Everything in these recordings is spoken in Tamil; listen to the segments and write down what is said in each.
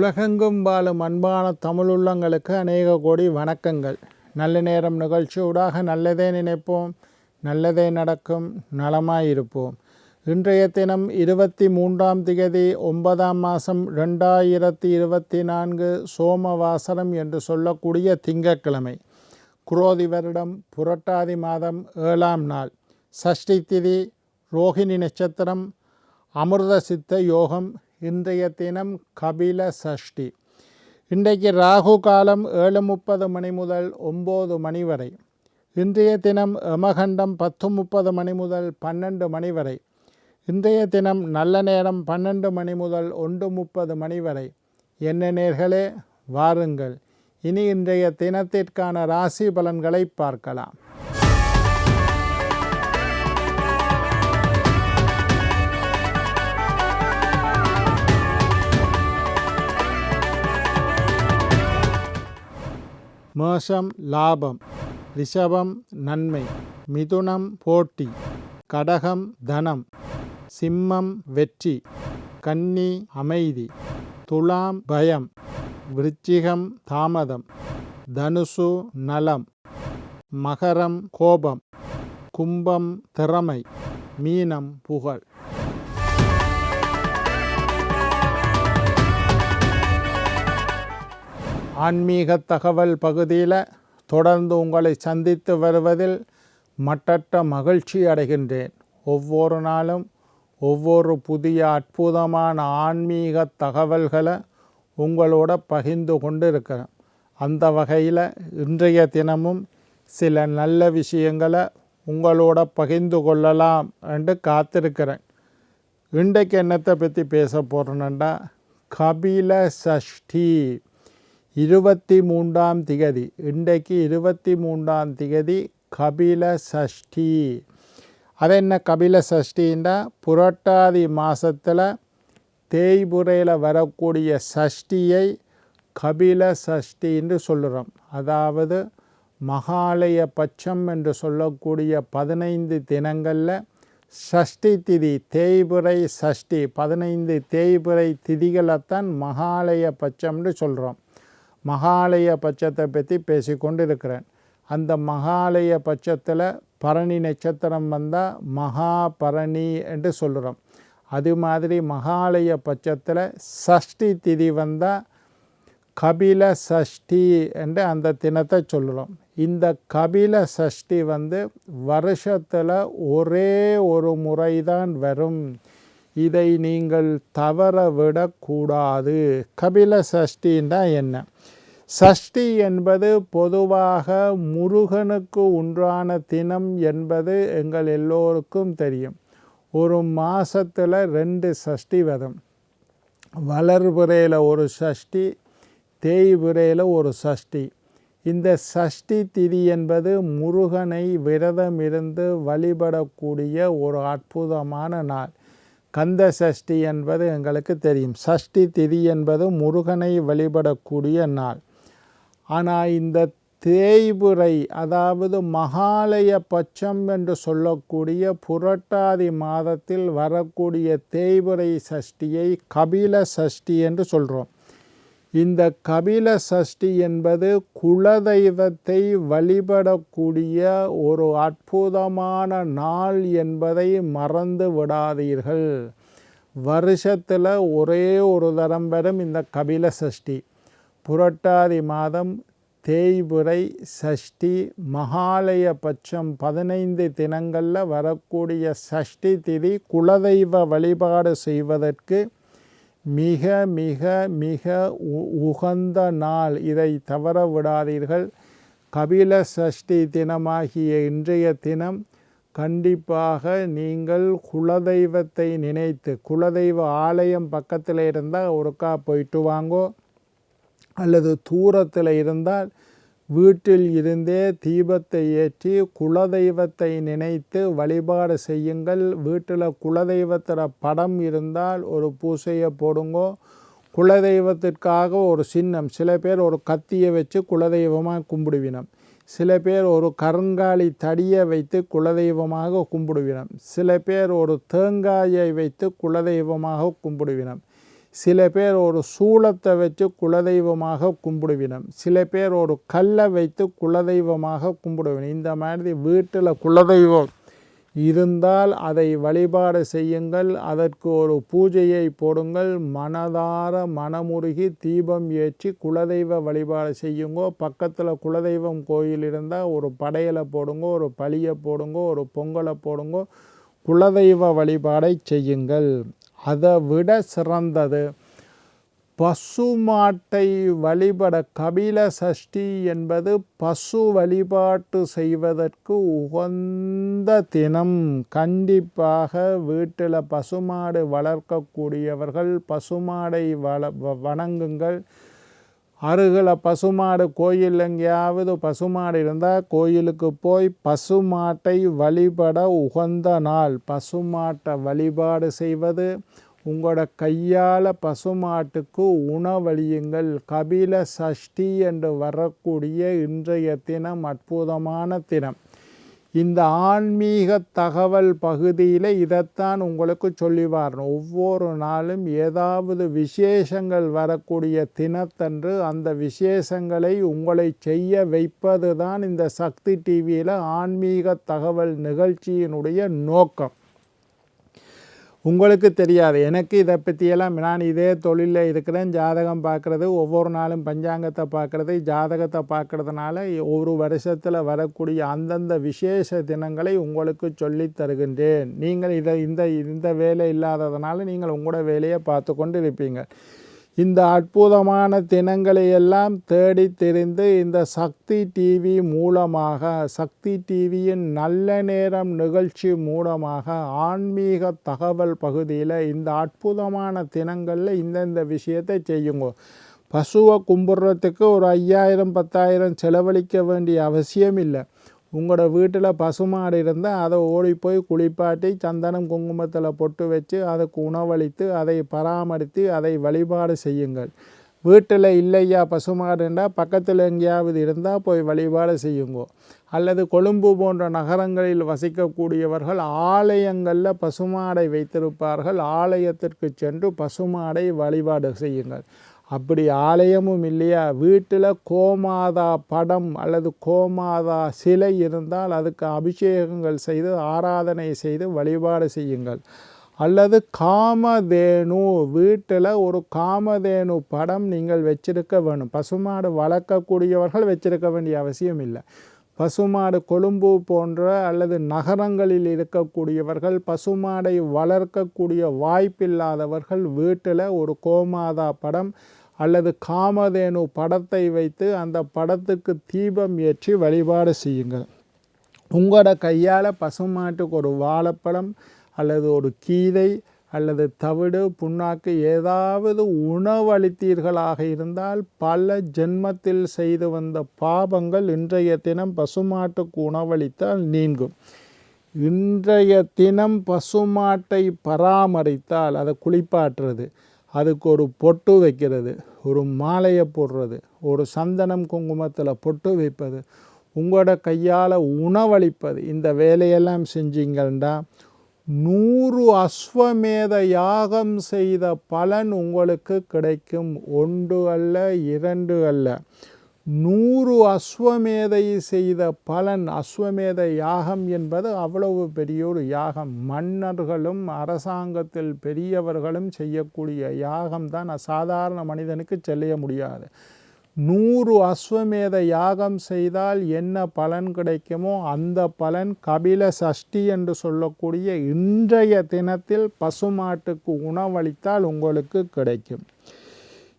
உலகெங்கும் வாழும் அன்பான தமிழுள்ளங்களுக்கு அநேக கோடி வணக்கங்கள். நல்ல நேரம் நிகழ்ச்சியூடாக நல்லதே நினைப்போம் நல்லதே நடக்கும் நலமாயிருப்போம். இன்றைய தினம் இருபத்தி மூன்றாம் திகதி ஒன்பதாம் மாதம் ரெண்டாயிரத்தி இருபத்தி நான்கு சோமவாசரம் என்று சொல்லக்கூடிய திங்கட்கிழமை. குரோதி வருடம் புரட்டாதி மாதம் ஏழாம் நாள். சஷ்டி திதி ரோகிணி நட்சத்திரம் அமிர்த சித்த யோகம் இன்றைய தினம் கபில சஷ்டி. இன்றைக்கு ராகு காலம் ஏழு முப்பது மணி முதல் ஒம்பது மணி வரை. இன்றைய தினம் எமகண்டம் பத்து முப்பது மணி முதல் பன்னெண்டு மணி வரை. இன்றைய தினம் நல்ல நேரம் பன்னெண்டு மணி முதல் ஒன்று முப்பது மணி வரை. என்ன நேர்களே வாருங்கள். இனி இன்றைய தினத்திற்கான ராசி பலன்களை பார்க்கலாம். மேஷம் லாபம் ரிஷபம் நன்மை மிதுனம் போட்டி கடகம் தனம் சிம்மம் வெற்றி கன்னி அமைதி துலாம் பயம் விருச்சிகம் தாமதம் தனுசு நலம் மகரம் கோபம் கும்பம் திறமை மீனம் புகழ். ஆன்மீக தகவல் பகுதியில் தொடர்ந்து உங்களை சந்தித்து வருவதில் மட்டற்ற மகிழ்ச்சி அடைகின்றேன். ஒவ்வொரு நாளும் ஒவ்வொரு புதிய அற்புதமான ஆன்மீக தகவல்களை உங்களோட பகிர்ந்து கொண்டு இருக்கிறேன் அந்த வகையில் இன்றைய தினமும் சில நல்ல விஷயங்களை உங்களோட பகிர்ந்து கொள்ளலாம் என்று காத்திருக்கிறேன். இன்றைக்கு என்னத்தை பற்றி பேச போகிறேன்னா கபில சஷ்டி. இருபத்தி மூன்றாம் திகதி. இன்றைக்கு இருபத்தி மூன்றாம் திகதி கபில சஷ்டி. அது என்ன கபில சஷ்டின்னா புரட்டாதி மாதத்தில் தேய்புரையில் வரக்கூடிய சஷ்டியை கபில சஷ்டி என்று சொல்லுறோம். அதாவது மகாலய பட்சம் என்று சொல்லக்கூடிய பதினைந்து தினங்களில் சஷ்டி திதி தேய்புரை சஷ்டி பதினைந்து தேய்புரை திதிகளைத்தான் மகாலய பட்சம்னு சொல்கிறோம் மகாலய பட்சத்தை பற்றி பேசிக்கொண்டு இருக்கிறேன் அந்த மகாலய பட்சத்தில் பரணி நட்சத்திரம் வந்தால் மகா பரணி என்று சொல்கிறோம் அது மாதிரி மகாலய பட்சத்தில் சஷ்டி திதி வந்தால் கபில சஷ்டி என்று அந்த தினத்தை சொல்லுறோம் இந்த கபில சஷ்டி வந்து வருஷத்தில் ஒரே ஒரு முறை தான் வரும். இதை நீங்கள் தவற விடக்கூடாது கபில சஷ்டின்னா என்ன? சஷ்டி என்பது பொதுவாக முருகனுக்கு உண்டான தினம் என்பது எங்கள் எல்லோருக்கும் தெரியும். ஒரு மாதத்தில் ரெண்டு சஷ்டி வரும். வளர்புறையில் ஒரு சஷ்டி தேய்புறையில் ஒரு சஷ்டி. இந்த சஷ்டி திதி என்பது முருகனை விரதம் இருந்து வழிபடக்கூடிய ஒரு அற்புதமான நாள். கந்த சஷ்டி என்பது எங்களுக்கு தெரியும். சஷ்டி திதி என்பது முருகனை வழிபடக்கூடிய நாள். ஆனால் இந்த தேய்புரை அதாவது மகாலய பட்சம் என்று சொல்லக்கூடிய புரட்டாதி மாதத்தில் வரக்கூடிய தேய்புரை சஷ்டியை கபில சஷ்டி என்று சொல்கிறோம் இந்த கபில சஷ்டி என்பது குலதெய்வத்தை வழிபடக்கூடிய ஒரு அற்புதமான நாள் என்பதை மறந்து விடாதீர்கள். வருஷத்தில் ஒரே ஒரு தரம் வரும் இந்த கபில சஷ்டி. புரட்டாதி மாதம் தேய்புரை சஷ்டி மகாலய பட்சம் பதினைந்து தினங்களில் வரக்கூடிய சஷ்டி திதி குலதெய்வ வழிபாடு செய்வதற்கு மிக மிக மிக உகந்த நாள். இதை தவற விடாதீர்கள் கபில சஷ்டி தினமாகிய இன்றைய தினம் கண்டிப்பாக நீங்கள் குலதெய்வத்தை நினைத்து குலதெய்வ ஆலயம் பக்கத்தில் இருந்தால் ஒருக்கா போயிட்டு வாங்கோ. அல்லது தூரத்தில் இருந்தால் வீட்டில் இருந்தே தீபத்தை ஏற்றி குலதெய்வத்தை நினைத்து வழிபாடு செய்யுங்கள். வீட்டில் குலதெய்வத்தில் படம் இருந்தால் ஒரு பூசையை போடுங்கோ. குலதெய்வத்திற்காக ஒரு சின்னம் சில பேர் ஒரு கத்தியை வச்சு குலதெய்வமாக கும்பிடுவினம். சில பேர் ஒரு கருங்காலி தடியை வைத்து குலதெய்வமாக கும்பிடுவினம். சில பேர் ஒரு தேங்காயை வைத்து குலதெய்வமாக கும்பிடுவினம். சில பேர் ஒரு சூளத்தை வச்சு குலதெய்வமாக கும்பிடுவினம். சில பேர் ஒரு கல்லை வைத்து குலதெய்வமாக கும்பிடுவினம். இந்த மாதிரி வீட்டில் குலதெய்வம் இருந்தால் அதை வழிபாடு செய்யுங்கள். அதற்கு ஒரு பூஜையை போடுங்கள். மனதார மனமுருகி தீபம் ஏற்றி குலதெய்வ வழிபாடு செய்யுங்கோ. பக்கத்தில் குலதெய்வம் கோயில் இருந்தால் ஒரு படையலை போடுங்க ஒரு பழியை போடுங்க ஒரு பொங்கலை போடுங்க. குலதெய்வ வழிபாடை செய்யுங்கள். அதை விட சிறந்தது. பசுமாட்டை வழிபட கபில சஷ்டி என்பது பசு வழிபாட்டு செய்வதற்கு உகந்த தினம். கண்டிப்பாக வீட்டில் பசுமாடு வளர்க்கக்கூடியவர்கள் பசுமாடை வள வணங்குங்கள். அருகில் பசுமாடு கோயில் எங்கேயாவது பசுமாடு இருந்தால் கோயிலுக்கு போய் பசுமாட்டை வழிபட உகந்த நாள். பசுமாட்டை வழிபாடு செய்வது உங்களோட கையால் பசுமாட்டுக்கு உணவழியுங்கள் கபில சஷ்டி என்று வரக்கூடிய இன்றைய தினம் அற்புதமான தினம். இந்த ஆன்மீக தகவல் பகுதியில் இதைத்தான் உங்களுக்கு சொல்லி வரணும். ஒவ்வொரு நாளும் ஏதாவது விசேஷங்கள் வரக்கூடிய தினத்தன்று அந்த விசேஷங்களை உங்களை செய்ய வைப்பது தான் இந்த சக்தி டிவியில் ஆன்மீக தகவல் நிகழ்ச்சியினுடைய நோக்கம். உங்களுக்கு தெரியாது. எனக்கு இதை பற்றியெல்லாம் நான் இதே தொழிலில் இருக்கிறேன். ஜாதகம் பார்க்குறது ஒவ்வொரு நாளும் பஞ்சாங்கத்தை பார்க்குறது. ஜாதகத்தை பார்க்குறதுனால ஒரு வருஷத்தில் வரக்கூடிய அந்தந்த விசேஷ தினங்களை உங்களுக்கு சொல்லி தருகின்றேன். நீங்கள் இதை இந்த இந்த வேலை இல்லாததுனால நீங்கள் உங்களோட வேலையை பார்த்து கொண்டு இருப்பீங்க இந்த அற்புதமான தினங்களை எல்லாம் தேடி தெரிந்து இந்த சக்தி டிவி மூலமாக சக்தி டிவியின் நல்ல நேரம் நிகழ்ச்சி மூலமாக ஆன்மீக தகவல் பகுதியில் இந்த அற்புதமான தினங்களில் இந்தந்த விஷயத்தை செய்யுங்க. பசுவை கும்பிட்றதுக்கு ஒரு ஐயாயிரம் பத்தாயிரம் செலவழிக்க வேண்டிய அவசியம் இல்லை உங்களோட வீட்டில் பசுமாடு இருந்தால் அதை ஓடி போய் குளிப்பாட்டி சந்தனம் குங்குமத்தில் பொட்டு வச்சு அதுக்கு உணவளித்து அதை பராமரித்து அதை வழிபாடு செய்யுங்கள். வீட்டில் இல்லையா பசுமாடுண்டா பக்கத்தில் எங்கேயாவது இருந்தால் போய் வழிபாடு செய்யுங்கோ. அல்லது கொழும்பு போன்ற நகரங்களில் வசிக்கக்கூடியவர்கள் ஆலயங்களில் பசுமாடை வைத்திருப்பார்கள். ஆலயத்திற்கு சென்று பசுமாடை வழிபாடு செய்யுங்கள். அப்படி ஆலயமும் இல்லையா? வீட்டில் கோமாதா படம் அல்லது கோமாதா சிலை இருந்தால் அதுக்கு அபிஷேகங்கள் செய்து ஆராதனை செய்து வழிபாடு செய்யுங்கள். அல்லது காமதேனு வீட்டில் ஒரு காமதேனு படம் நீங்கள் வச்சிருக்க வேணும். பசுமாடு வளர்க்கக்கூடியவர்கள் வச்சிருக்க வேண்டிய அவசியம் இல்லை. பசுமாடு கொழும்பு போன்ற அல்லது நகரங்களில் இருக்கக்கூடியவர்கள் பசுமாடை வளர்க்கக்கூடிய வாய்ப்பில்லாதவர்கள் வீட்டில் ஒரு கோமாதா படம் அல்லது காமதேனு படத்தை வைத்து அந்த படத்துக்கு தீபம் ஏற்றி வழிபாடு செய்யுங்கள். உங்களோட கையால் பசுமாட்டுக்கு ஒரு வாழைப்பழம் அல்லது ஒரு கீதை அல்லது தவிடு புண்ணாக்கு ஏதாவது உணவளித்தீர்களாக இருந்தால் பல ஜென்மத்தில் செய்து வந்த பாபங்கள் இன்றைய தினம் பசுமாட்டுக்கு உணவளித்தால் நீங்கும். இன்றைய தினம் பசுமாட்டை பராமரித்தால் அதை குளிப்பாட்டுறது. அதுக்கு ஒரு பொட்டு வைக்கிறது ஒரு மாலையை போடுறது ஒரு சந்தனம் குங்குமத்தில் பொட்டு வைப்பது உங்களோட கையால் உணவளிப்பது இந்த வேலையெல்லாம் செஞ்சீங்கன்னா நூறு அஸ்வமேத யாகம் செய்த பலன் உங்களுக்கு கிடைக்கும். ஒன்று அல்ல இரண்டு அல்ல. நூறு அஸ்வமேதை செய்த பலன் அஸ்வமேத யாகம் என்பது அவ்வளவு பெரிய ஒரு யாகம். மன்னர்களும் அரசாங்கத்தில் பெரியவர்களும் செய்யக்கூடிய யாகம் தான் சாதாரண மனிதனுக்கு செய்ய முடியாது. நூறு அஸ்வமேத யாகம் செய்தால் என்ன பலன் கிடைக்குமோ அந்த பலன் கபில சஷ்டி என்று சொல்லக்கூடிய இன்றைய தினத்தில் பசுமாட்டுக்கு உணவளித்தால் உங்களுக்கு கிடைக்கும்.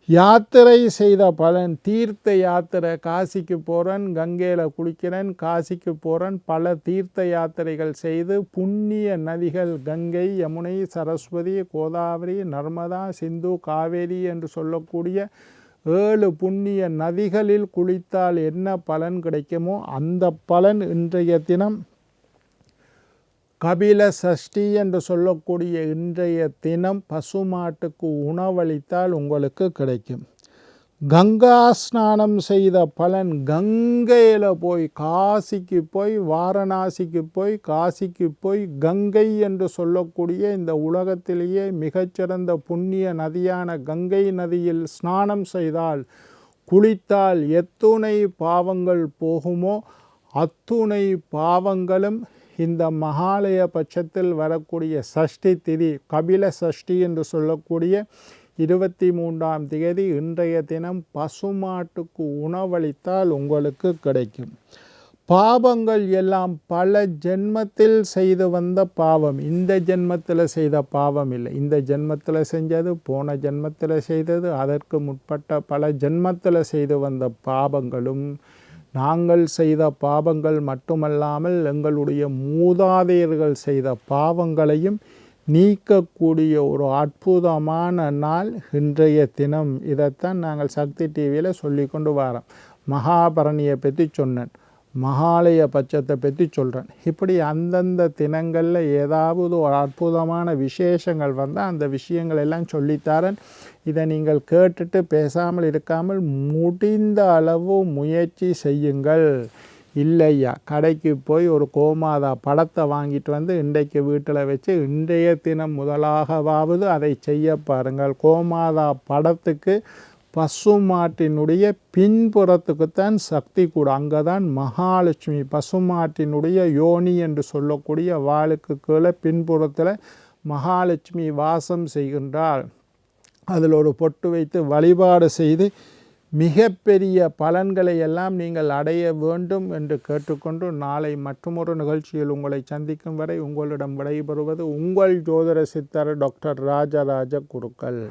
யாத்திரை செய்த பலன் தீர்த்த யாத்திரை காசிக்கு போகிறேன் கங்கையில் குளிக்கிறேன் காசிக்கு போகிறேன் பல தீர்த்த யாத்திரைகள் செய்து புண்ணிய நதிகள் கங்கை யமுனை சரஸ்வதி கோதாவரி நர்மதா சிந்து காவேரி என்று சொல்லக்கூடிய ஏழு புண்ணிய நதிகளில் குளித்தால் என்ன பலன் கிடைக்குமோ அந்த பலன் இன்றைய தினம் கபில சஷ்டி என்று சொல்லக்கூடிய இன்றைய தினம் பசுமாட்டுக்கு உணவளித்தால் உங்களுக்கு கிடைக்கும். கங்கா ஸ்நானம் செய்த பலன் கங்கையில் போய் காசிக்கு போய் வாரணாசிக்கு போய் காசிக்கு போய் கங்கை என்று சொல்லக்கூடிய இந்த உலகத்திலேயே மிகச்சிறந்த புண்ணிய நதியான கங்கை நதியில் ஸ்நானம் செய்தால் குளித்தால் எத்துணை பாவங்கள் போகுமோ? அத்துணை பாவங்களும் இந்த மகாலய பட்சத்தில் வரக்கூடிய சஷ்டி திதி கபில சஷ்டி என்று சொல்லக்கூடிய இருபத்தி மூன்றாம் தேதி இன்றைய தினம் பசுமாட்டுக்கு உணவளித்தால் உங்களுக்கு கிடைக்கும். பாவங்கள் எல்லாம் பல ஜென்மத்தில் செய்து வந்த பாவம். இந்த ஜென்மத்தில் செய்த பாவம் இல்லை. இந்த ஜென்மத்தில் செஞ்சது போன ஜென்மத்தில் செய்தது அதற்கு முற்பட்ட பல ஜென்மத்தில் செய்து வந்த பாவங்களும் நாங்கள் செய்த பாவங்கள் மட்டுமல்லாமல் எங்களுடைய மூதாதையர்கள் செய்த பாவங்களையும் நீக்கக்கூடிய ஒரு அற்புதமான நாள் இன்றைய தினம். இதைத்தான் நாங்கள் சக்தி டிவியில் சொல்லி கொண்டு வரோம். மகாபரணியை பற்றி சொன்னேன். மகாலய பட்சத்தை பற்றி சொல்கிறேன் இப்படி அந்தந்த தினங்களில் ஏதாவது ஒரு அற்புதமான விசேஷங்கள் வந்தால் அந்த விஷயங்கள் எல்லாம் சொல்லித்தாரன். இதை நீங்கள் கேட்டுட்டு பேசாமல் இருக்காமல் முடிந்த அளவு முயற்சி செய்யுங்கள். இல்லையா? கடைக்கு போய் ஒரு கோமாதா படத்தை வாங்கிட்டு வந்து இன்றைக்கு வீட்டில் வச்சு இன்றைய தினம் முதலாகவாவது அதை செய்ய பாருங்கள். கோமாதா படத்துக்கு பசுமாட்டினுடைய பின்புறத்துக்குத்தான் சக்தி கூட. அங்கே தான் மகாலட்சுமி. பசுமாட்டினுடைய யோனி என்று சொல்லக்கூடிய வாளுக்கு கீழே பின்புறத்தில் மகாலட்சுமி வாசம் செய்கின்றாள். அதில் ஒரு பொட்டு வைத்து வழிபாடு செய்து மிகப்பெரிய பலன்களை எல்லாம் நீங்கள் அடைய வேண்டும் என்று கேட்டுக்கொண்டு நாளை மற்றொரு நிகழ்ச்சியில் உங்களை சந்திக்கும் வரை உங்களிடம் விடைபெறுவது உங்கள் ஜோதிட சித்தர் டாக்டர் ராஜராஜ குருக்கள்.